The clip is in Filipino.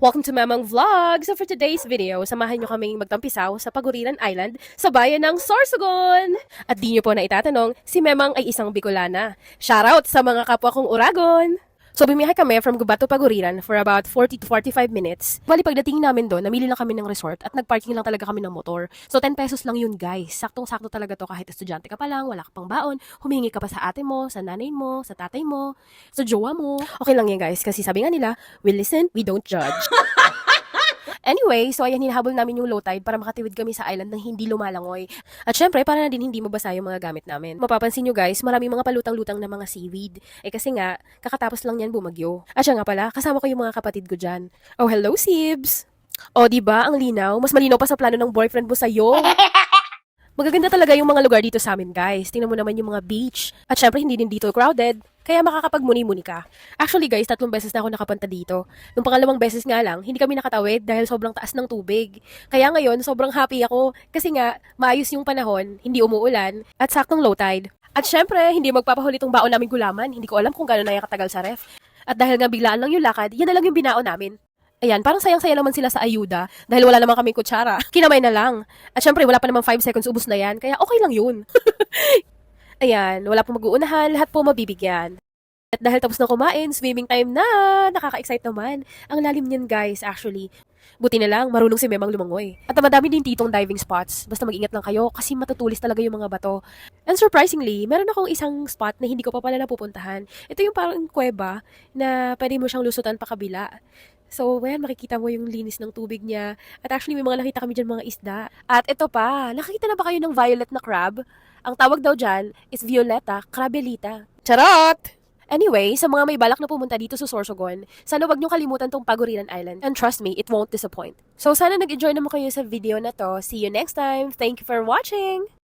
Welcome to Mamang Vlog! So for today's video, samahan nyo kaming magtampisaw sa Paguriran Island sa bayan ng Sorsogon! At di nyo po na itatanong, si Memang ay isang Bicolana. Shoutout sa mga kapwa kong Uragon! So bumiyahe kami from Gubato Paguriran for about 40 to 45 minutes. Bali pagdating namin doon, namili lang kami ng resort at nagparking lang talaga kami ng motor. So 10 pesos lang yun guys. Saktong-sakto talaga to kahit estudyante ka pa lang, wala ka pang baon, humingi ka pa sa ate mo, sa nanay mo, sa tatay mo, sa jowa mo. Okay lang yan guys kasi sabi nga nila, we listen, we don't judge. Anyway, so ayan, hinahabol namin yung low tide para makatiwid kami sa island ng hindi lumalangoy. At syempre, para na din hindi mabasa yung mga gamit namin. Mapapansin nyo guys, maraming mga palutang-lutang na mga seaweed. Eh kasi nga, kakatapos lang yan bumagyo. At siya nga pala, kasama ko yung mga kapatid ko dyan. Oh, hello, Sibs! Oh, di ba Ang linaw. Mas malinaw pa sa plano ng boyfriend mo sa'yo. Magaganda talaga yung mga lugar dito sa amin, guys. Tingnan mo naman yung mga beach. At syempre, hindi din dito crowded. Kaya makakapagmuni-muni ka. Actually, guys, tatlong beses na ako nakapunta dito. Nung pangalawang beses nga lang, hindi kami nakatawid dahil sobrang taas ng tubig. Kaya ngayon, sobrang happy ako. Kasi nga, maayos yung panahon, hindi umuulan, at saktong low tide. At syempre, hindi magpapahuli tong baon namin gulaman. Hindi ko alam kung gano'n na katagal sa ref. At dahil nga biglaan lang yung lakad, yan na lang yung binaon namin. Ayan, parang sayang-saya naman sila sa ayuda dahil wala naman kaming kutsara. Kinamay na lang. At syempre, wala pa namang 5 seconds, ubus na yan. Kaya okay lang yun. Ayan, wala po mag-uunahan, lahat po mabibigyan. At dahil tapos na kumain, swimming time na! Nakaka-excite naman. Ang lalim niyan guys, actually. Buti na lang, marunong si Memang lumangoy. At madami din titong diving spots. Basta mag-ingat lang kayo kasi matutulis talaga yung mga bato. And surprisingly, meron akong isang spot na hindi ko pa pala napupuntahan. Ito yung parang kuweba na pwede mo siyang lusutan pa kabila. So, ayan, makikita mo yung linis ng tubig niya. At actually, may mga nakita kami dyan mga isda. At ito pa, nakakita na ba kayo ng violet na crab? Ang tawag daw dyan is Violeta crabelita. Charot! Anyway, sa mga may balak na pumunta dito sa Sorsogon, sana wag niyo kalimutan tong Paguriran Island. And trust me, it won't disappoint. So sana nag-enjoy naman kayo sa video na to. See you next time. Thank you for watching!